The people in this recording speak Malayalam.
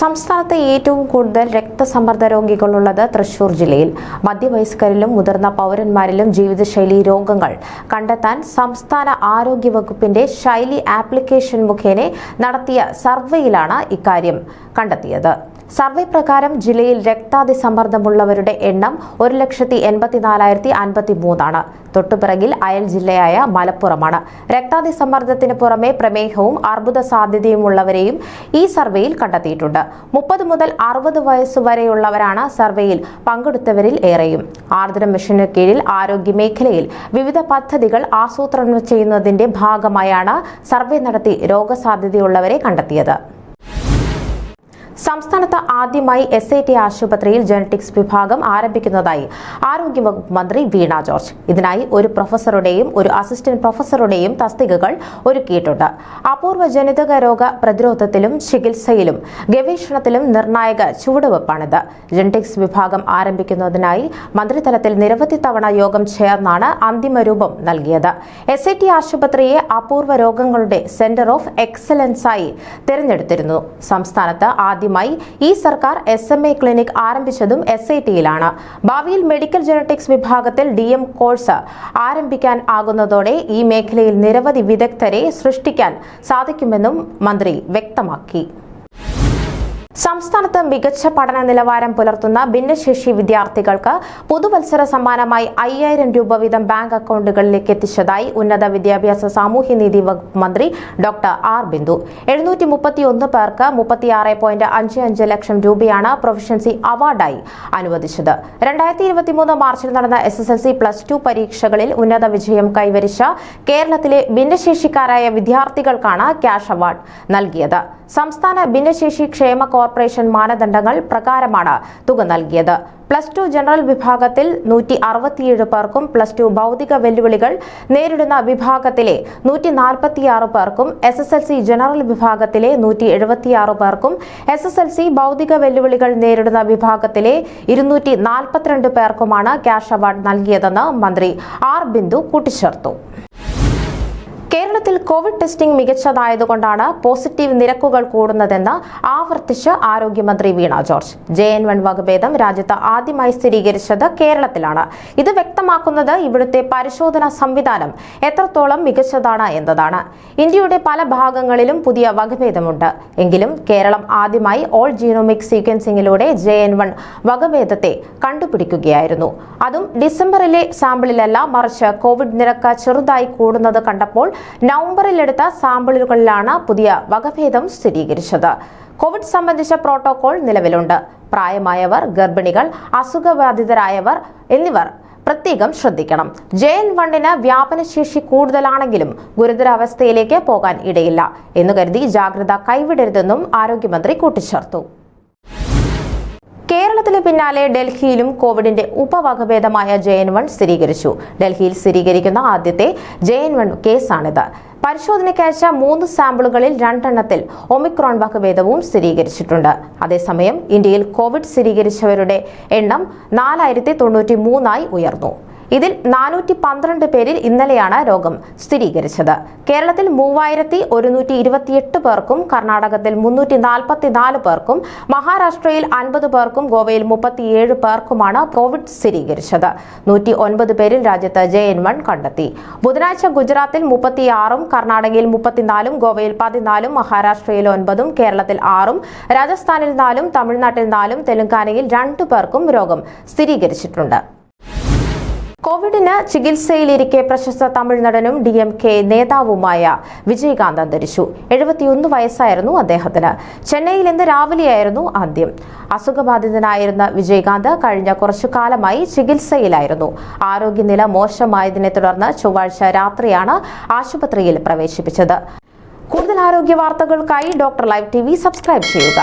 സംസ്ഥാനത്ത് ഏറ്റവും കൂടുതൽ രക്തസമ്മർദ്ദ രോഗികളുള്ളത് തൃശൂർ ജില്ലയിൽ. മധ്യവയസ്കരിലും മുതിർന്ന പൗരന്മാരിലും ജീവിതശൈലി രോഗങ്ങൾ കണ്ടെത്താൻ സംസ്ഥാന ആരോഗ്യ വകുപ്പിന്റെ ശൈലി ആപ്ലിക്കേഷൻ മുഖേന നടത്തിയ സർവേയിലാണ് ഇക്കാര്യം കണ്ടെത്തിയത്. സർവേ പ്രകാരം ജില്ലയിൽ രക്താതിസമ്മർദ്ദമുള്ളവരുടെ എണ്ണം ഒരു ലക്ഷത്തി എൺപത്തിനാലായിരത്തി അൻപത്തി മൂന്നാണ് തൊട്ടുപിറകിൽ അയൽ ജില്ലയായ മലപ്പുറമാണ്. രക്താതിസമ്മർദ്ദത്തിന് പുറമെ പ്രമേഹവും അർബുദ സാധ്യതയുമുള്ളവരെയും ഈ സർവേയിൽ കണ്ടെത്തിയിട്ടുണ്ട്. മുപ്പത് മുതൽ അറുപത് വയസ്സ് വരെയുള്ളവരാണ് സർവേയിൽ പങ്കെടുത്തവരിൽ ഏറെയും. ആർദ്രം മിഷന് കീഴിൽ ആരോഗ്യ മേഖലയിൽ വിവിധ പദ്ധതികൾ ആസൂത്രണം ചെയ്യുന്നതിന്റെ ഭാഗമായാണ് സർവേ നടത്തി രോഗസാധ്യതയുള്ളവരെ കണ്ടെത്തിയത്. സംസ്ഥാനത്ത് ആദ്യമായി എസ് ഐ ടി ആശുപത്രിയിൽ ജനറ്റിക്സ് വിഭാഗം ആരംഭിക്കുന്നതായി ആരോഗ്യവകുപ്പ് മന്ത്രി വീണ ജോർജ്. ഇതിനായി ഒരു പ്രൊഫസറുടെയും ഒരു അസിസ്റ്റന്റ് പ്രൊഫസറുടെയും തസ്തികകൾ ഒരുക്കിയിട്ടുണ്ട്. അപൂർവ ജനിതക രോഗ പ്രതിരോധത്തിലും ചികിത്സയിലും ഗവേഷണത്തിലും നിർണായക ചുവടുവെപ്പാണിത്. ജനറ്റിക്സ് വിഭാഗം ആരംഭിക്കുന്നതിനായി മന്ത്രിതലത്തിൽ നിരവധി തവണ യോഗം ചേർന്നാണ് അന്തിമ രൂപം നൽകിയത്. എസ് ഐ ടി ആശുപത്രിയെ അപൂർവ രോഗങ്ങളുടെ സെന്റർ ഓഫ് എക്സലൻസായി തിരഞ്ഞെടുത്തിരുന്നു. സംസ്ഥാനത്ത് ആദ്യമായി ഈ സർക്കാർ എസ് എം എ ക്ലിനിക് ആരംഭിച്ചതും എസ് ഐ ടിയിലാണ് ഭാവിയിൽ മെഡിക്കൽ ജനറ്റിക്സ് വിഭാഗത്തിൽ ഡി എം കോഴ്സ് ആരംഭിക്കാൻ ആകുന്നതോടെ ഈ മേഖലയിൽ നിരവധി വിദഗ്ധരെ സൃഷ്ടിക്കാൻ സാധിക്കുമെന്നും മന്ത്രി വ്യക്തമാക്കി. സംസ്ഥാനത്ത് മികച്ച പഠന നിലവാരം പുലർത്തുന്ന ഭിന്നശേഷി വിദ്യാർത്ഥികൾക്ക് പുതുവത്സര സമ്മാനമായി അയ്യായിരം രൂപ വീതം ബാങ്ക് അക്കൗണ്ടുകളിലേക്ക് എത്തിച്ചതായി ഉന്നത വിദ്യാഭ്യാസ സാമൂഹ്യനീതി വകുപ്പ് മന്ത്രി ഡോക്ടർ ആർ ബിന്ദു. എഴുന്നൂറ്റി മുപ്പത്തിയൊന്ന് പേർക്ക് മുപ്പത്തിയാറ് പോയിന്റ് അഞ്ച് അഞ്ച് ലക്ഷം രൂപയാണ് പ്രൊഫഷൻസി അവാർഡായി അനുവദിച്ചത്. രണ്ടായിരത്തി ഇരുപത്തിമൂന്ന് മാർച്ചിൽ നടന്ന S S L C plus two പരീക്ഷകളിൽ ഉന്നത വിജയം കൈവരിച്ച കേരളത്തിലെ ഭിന്നശേഷിക്കാരായ വിദ്യാർത്ഥികൾക്കാണ് ക്യാഷ് അവാർഡ് നൽകിയത്. സംസ്ഥാന ഭിന്നശേഷി ക്ഷേമ കോർപ്പറേഷൻ മാനദണ്ഡങ്ങൾ പ്രകാരമാണ് തുക നൽകിയത്. പ്ലസ് ടു ജനറൽ വിഭാഗത്തിൽ നൂറ്റി അറുപത്തിയേഴ് പേർക്കും പ്ലസ് ടു ഭൗതിക വെല്ലുവിളികൾ നേരിടുന്ന വിഭാഗത്തിലെ നൂറ്റി നാൽപ്പത്തിയാറ് പേർക്കും S S L C general വിഭാഗത്തിലെ നൂറ്റി എഴുപത്തിയാറ് പേർക്കും എസ് എസ് എൽ സി ഭൗതിക വെല്ലുവിളികൾ നേരിടുന്ന വിഭാഗത്തിലെ ഇരുന്നൂറ്റി നാൽപ്പത്തിരണ്ട് പേർക്കുമാണ് ക്യാഷ് അവാർഡ് നൽകിയതെന്ന് മന്ത്രി ആർ ബിന്ദു കൂട്ടിച്ചേർത്തു. കോവിഡ് ടെസ്റ്റിംഗ് മികച്ചതായതുകൊണ്ടാണ് പോസിറ്റീവ് നിരക്കുകൾ കൂടുന്നതെന്ന് ആവർത്തിച്ച് ആരോഗ്യമന്ത്രി Veena George. J N one വകഭേദം രാജ്യത്ത് ആദ്യമായി സ്ഥിരീകരിച്ചത് കേരളത്തിലാണ്. ഇത് വ്യക്തമാക്കുന്നത് ഇവിടുത്തെ പരിശോധനാ സംവിധാനം എത്രത്തോളം മികച്ചതാണ് എന്നതാണ്. ഇന്ത്യയുടെ പല ഭാഗങ്ങളിലും പുതിയ വകഭേദമുണ്ട്. എങ്കിലും കേരളം ആദ്യമായി ഓൾ ജീനോമിക് സീക്വൻസിംഗിലൂടെ ജെ എൻ വൺ വകഭേദത്തെ കണ്ടുപിടിക്കുകയായിരുന്നു. അതും ഡിസംബറിലെ സാമ്പിളിലല്ല മറിച്ച് കോവിഡ് നിരക്ക് ചെറുതായി കൂടുന്നത് കണ്ടപ്പോൾ നവംബറിലെടുത്ത സാമ്പിളുകളിലാണ് പുതിയ വകഭേദം സ്ഥിരീകരിച്ചത്. കോവിഡ് സംബന്ധിച്ച പ്രോട്ടോകോൾ നിലവിലുണ്ട്. പ്രായമായവർ ഗർഭിണികൾ അസുഖബാധിതരായവർ എന്നിവർ പ്രത്യേകം ശ്രദ്ധിക്കണം. ജെ എൻ വണ്ണിന് വ്യാപനശേഷി കൂടുതലാണെങ്കിലും ഗുരുതരാവസ്ഥയിലേക്ക് പോകാൻ ഇടയില്ല. എന്നു കരുതി ജാഗ്രത കൈവിടരുതെന്നും ആരോഗ്യമന്ത്രി കൂട്ടിച്ചേർത്തു. കേരളത്തിന് പിന്നാലെ ഡൽഹിയിലും കോവിഡിന്റെ ഉപവകഭേദമായ ജെ എൻ വൺ സ്ഥിരീകരിച്ചു. ഡൽഹിയിൽ സ്ഥിരീകരിക്കുന്ന ആദ്യത്തെ ജെ എൻ വൺ കേസാണിത്. പരിശോധനയ്ക്കയച്ച മൂന്ന് സാമ്പിളുകളിൽ രണ്ടെണ്ണത്തിൽ ഒമിക്രോൺ വകഭേദവും സ്ഥിരീകരിച്ചിട്ടുണ്ട്. അതേസമയം ഇന്ത്യയിൽ കോവിഡ് സ്ഥിരീകരിച്ചവരുടെ എണ്ണം നാലായിരത്തി തൊണ്ണൂറ്റി മൂന്നായി ഉയർന്നു. ഇതിൽ നാനൂറ്റി പന്ത്രണ്ട് പേരിൽ ഇന്നലെയാണ് രോഗം സ്ഥിരീകരിച്ചത്. കേരളത്തിൽ മൂവായിരത്തി ഒരുന്നൂറ്റി ഇരുപത്തിയെട്ട് പേർക്കും കർണാടകത്തിൽ മുന്നൂറ്റി നാൽപ്പത്തിനാല് പേർക്കും മഹാരാഷ്ട്രയിൽ അൻപത് പേർക്കും ഗോവയിൽ മുപ്പത്തിയേഴ് പേർക്കുമാണ് കോവിഡ് സ്ഥിരീകരിച്ചത്. നൂറ്റി ഒൻപത് പേരിൽ രാജ്യത്ത് ജെ എൻ വൺ കണ്ടെത്തി. ബുധനാഴ്ച ഗുജറാത്തിൽ മുപ്പത്തിയാറും കർണാടകയിൽ മുപ്പത്തിനാലും ഗോവയിൽ പതിനാലും മഹാരാഷ്ട്രയിൽ ഒൻപതും കേരളത്തിൽ ആറും രാജസ്ഥാനിൽ നാലും തമിഴ്നാട്ടിൽ നാലും തെലങ്കാനയിൽ രണ്ടു പേർക്കും രോഗം സ്ഥിരീകരിച്ചിട്ടുണ്ട്. കോവിഡിന് ചികിത്സയിലിരിക്കെ പ്രശസ്ത തമിഴ് നടനും ഡി എം കെ നേതാവുമായ വിജയകാന്ത് അന്തരിച്ചു. എഴുപത്തിയൊന്ന് വയസ്സായിരുന്നു അദ്ദേഹത്തിന്. ചെന്നൈയിൽ ഇന്ന് രാവിലെയായിരുന്നു ആദ്യം അസുഖബാധിതനായിരുന്ന വിജയകാന്ത് കഴിഞ്ഞ കുറച്ചു കാലമായി ചികിത്സയിലായിരുന്നു. ആരോഗ്യനില മോശമായതിനെ തുടർന്ന് ചൊവ്വാഴ്ച രാത്രിയാണ് ആശുപത്രിയിൽ പ്രവേശിപ്പിച്ചത്. കൂടുതൽ ആരോഗ്യ വാർത്തകൾക്കായി ഡോക്ടർ ലൈവ് ടി സബ്സ്ക്രൈബ് ചെയ്യുക.